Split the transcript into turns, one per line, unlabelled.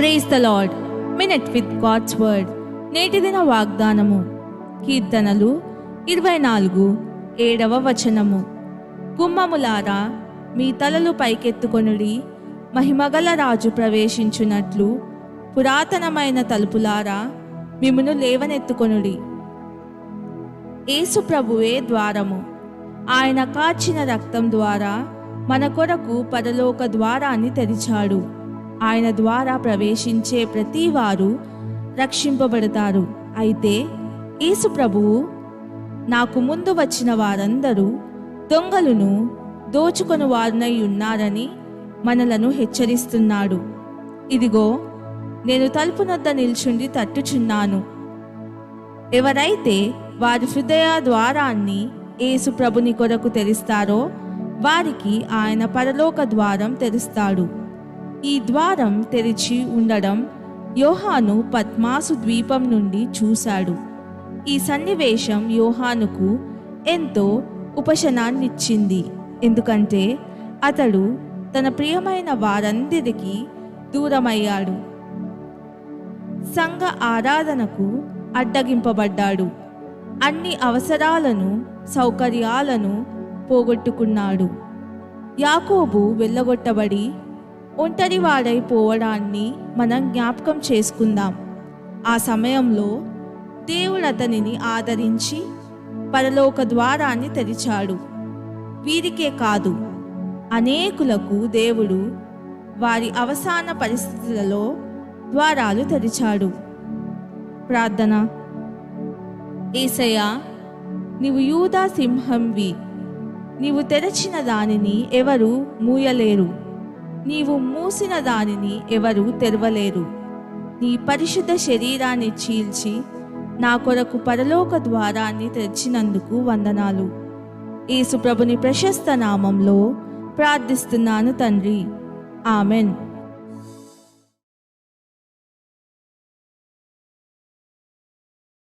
Praise the Lord minute with God's word నేటి దిన వాగ్దానము. కీర్తనలు ఇరవై నాలుగు ఏడవ వచనము. గుమ్మములారా మీ తలలు పైకెత్తుకొనుడి. మహిమగల రాజు ప్రవేశించున్నట్లు పురాతనమైన తలుపులారా మిమును లేవనెత్తుకొనుడి. యేసు ప్రభువే ద్వారము. ఆయన కాచిన రక్తం ద్వారా మన కొరకు పరలోక ద్వారాన్ని తెరిచాడు. ఆయన ద్వారా ప్రవేశించే ప్రతి వారు రక్షింపబడతారు. అయితే యేసు ప్రభువు నాకు ముందు వచ్చిన వారందరూ దొంగలను దోచుకొని వారునై ఉన్నారని మనలను హెచ్చరిస్తున్నాడు. ఇదిగో నేను తలుపునద్ద నిల్చుండి తట్టుచున్నాను. ఎవరైతే వారి హృదయ ద్వారాన్ని యేసు ప్రభుని కొరకు తెరిస్తారో వారికి ఆయన పరలోక ద్వారం తెరుస్తాడు. ఈ ద్వారం తెరిచి ఉండడం యోహాను పద్మాసు ద్వీపం నుండి చూశాడు. ఈ సన్నివేశం యోహానుకు ఎంతో ఉపశనాన్నిచ్చింది ఎందుకంటే అతడు తన ప్రియమైన వారందరికీ దూరమయ్యాడు. సంఘ ఆరాధనకు అడ్డగింపబడ్డాడు. అన్ని అవసరాలను సౌకర్యాలను పోగొట్టుకున్నాడు. యాకోబు వెళ్ళగొట్టబడి ఒంటరివాడైపోవడాన్ని మనం జ్ఞాపకం చేసుకుందాం. ఆ సమయంలో దేవుడు అతనిని ఆదరించి పరలోక ద్వారాన్ని తెరిచాడు. వీరికే కాదు అనేకులకు దేవుడు వారి అవసాన పరిస్థితులలో ద్వారాలు తెరిచాడు. ప్రార్థన. ఏసయ్యా నీవు యూదా సింహంవి నీవు తెరచిన దానిని ఎవరు మూయలేరు. నీవు మూసిన దానిని ఎవరు తెరవలేరు. నీ పరిశుద్ధ శరీరాన్ని చీల్చి నా కొరకు పరలోక ద్వారాన్ని తెరిచినందుకు వందనాలు. యేసుప్రభుని ప్రశస్త నామంలో ప్రార్థిస్తున్నాను తండ్రి. ఆమెన్.